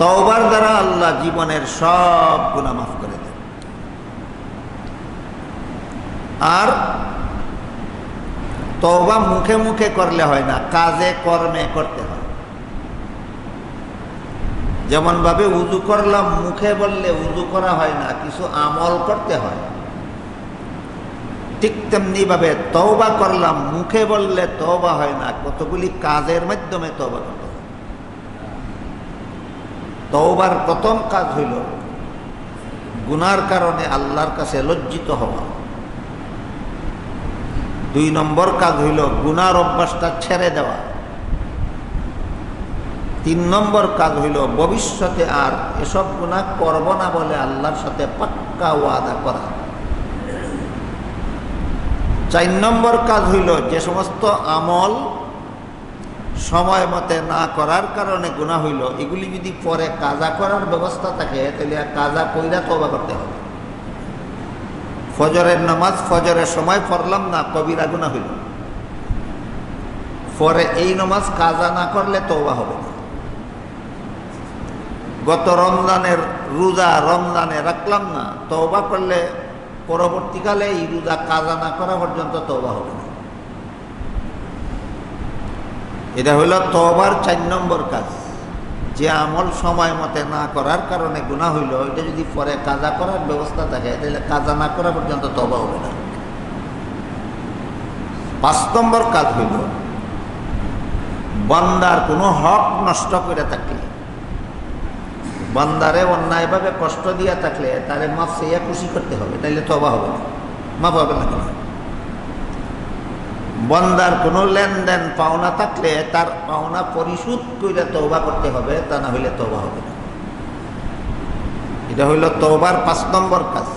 তওবার দ্বারা আল্লাহ জীবনের সব গুণা মাফ করে দেন। আর তওবা মুখে মুখে করলে হয় না, কাজে কর্মে করতে হয়। যেমন ভাবে উজু করলাম, মুখে বললে উজু করা হয় না, কিছু আমল করতে হয়। ঠিক তেমনি ভাবে তওবা করলাম, মুখে বললে তওবা হয় না, কতগুলি কাজের মাধ্যমে তওবা করতে তওবার প্রথম কাজ হইল, গুনার কারণে আল্লাহর কাছে লজ্জিত হওয়া। দুই নম্বর কাজ হইল, গুনার অভ্যাসটা ছেড়ে দেওয়া। তিন নম্বর কাজ হইল, ভবিষ্যতে আর এসব গুণা করব না বলে আল্লাহর সাথে পাক্কা ওয়াদা করা। চার নম্বর কাজ হইল, যে সমস্ত আমল সময় মতে না করার কারণে গুণা হইল। এগুলি যদি পরে কাজা করার ব্যবস্থা থাকে, তাহলে কাজা কইরা তবা করতে হবে। ফজরের নামাজ ফজরের সময় পড়লাম না, কবিরা গুণা হইল। পরে এই নামাজ কাজা না করলে তওবা হবে গত রমজানের রোজা রমজানে রাখলাম না, তওবা করলে পরবর্তীকালে এই রোজা কাজা না করা পর্যন্ত তওবা হবে না। এটা হইল তবার চার নম্বর কাজ। যে আমল সময় মতে না করার কারণে গুণা হইল, এটা যদি পরে কাজা করার ব্যবস্থা থাকে, তাহলে কাজা না করা পর্যন্ত তবা হবে না। পাঁচ নম্বর কাজ হইল, বান্দার কোনো হক নষ্ট করে থাকলে, বান্দারে অন্যায়ভাবে কষ্ট দিয়া থাকলে তারে মাফ সেইয়া খুশি করতে হবে, তাইলে তবা হবে না। মাফ হবে না বন্দার কোনো লেনদেন, পাওনা থাকলে তার পাওনা পরিশোধ করে তৌবা করতে হবে, তা না হইলে তৌবা হবে না। এটা হইল তৌবার পাঁচ নম্বর কাজ।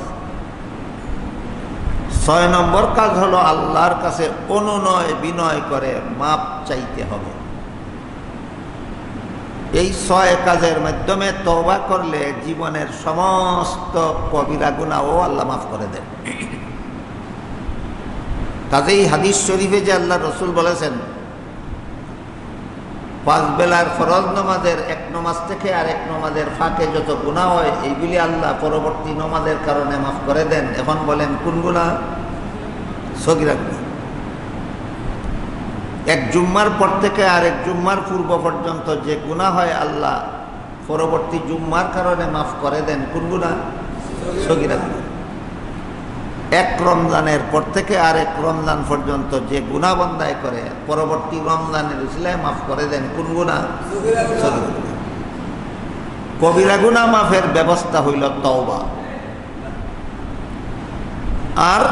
ছয় নম্বর কাজ হলো আল্লাহর কাছে অনুনয় বিনয় করে মাপ চাইতে হবে। এই ছয় কাজের মাধ্যমে তৌবা করলে জীবনের সমস্ত কবিরা গুণাও আল্লাহ মাফ করে দেন। কাজেই হাদিস শরীফে যে আল্লাহ রসুল বলেছেন, পাঁচ বেলার ফরজ নমাজের এক নমাজ থেকে আর এক নমাজের ফাঁকে যত গুণা হয়, এইগুলি আল্লাহ পরবর্তী নমাজের কারণে মাফ করে দেন। এখন বলেন, কোন গুণা সগিরা গুণা এক জুম্মার পর থেকে আর এক জুম্মার পূর্ব পর্যন্ত যে গুণা হয়, আল্লাহ পরবর্তী জুম্মার কারণে মাফ করে দেন। কোন গুণা সগিরা গুণা এক রমজানের পর থেকে আর এক রমজান পর্যন্ত যে গুণা বন্দায় করে, পরবর্তী রমজানের ইসলাম মাফ করে দেন, কোন গুণা? কবিরা গুণা মাফের ব্যবস্থা হইল তওবা। আর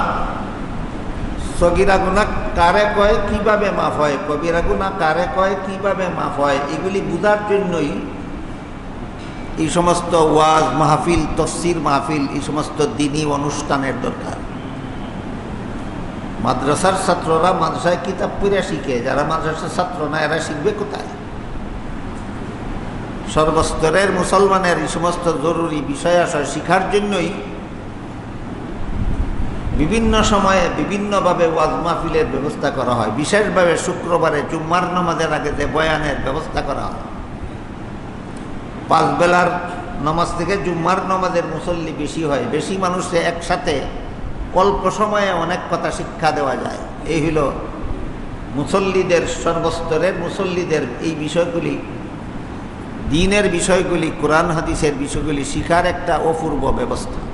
সগিরা গুণা কারে কয়, কীভাবে মাফ হয়? কবিরা গুণা কারে কয়, কীভাবে মাফ হয়? এগুলি বুঝার জন্যই এই সমস্ত ওয়াজ মাহফিল, তফসির মাহফিল, এই সমস্ত দিনই অনুষ্ঠানের দরকার। মাদ্রাসার ছাত্ররা মাদ্রাসায় কিতাব পড়ে শিখে, যারা মাদ্রাসার ছাত্র না, এরা শিখবে কোথায়? সর্বস্তরের মুসলমানের এই সমস্ত জরুরি বিষয় আশয় শিখার জন্যই বিভিন্ন সময়ে বিভিন্নভাবে ওয়াজ মাহফিলের ব্যবস্থা করা হয়। বিশেষভাবে শুক্রবারে জুম্মার নামাজের আগে যে বয়ানের ব্যবস্থা করা হয়। পাঁচ বেলার নামাজ থেকে জুম্মার নামাজের মুসল্লি বেশি হয়। বেশি মানুষে একসাথে অল্প সময়ে অনেক কথা শিক্ষা দেওয়া যায়। এই হল মুসল্লিদের সর্বস্তরের মুসল্লিদের এই বিষয়গুলি, দিনের বিষয়গুলি, কোরআন, হাদিসের বিষয়গুলি শিখার একটা অপূর্ব ব্যবস্থা।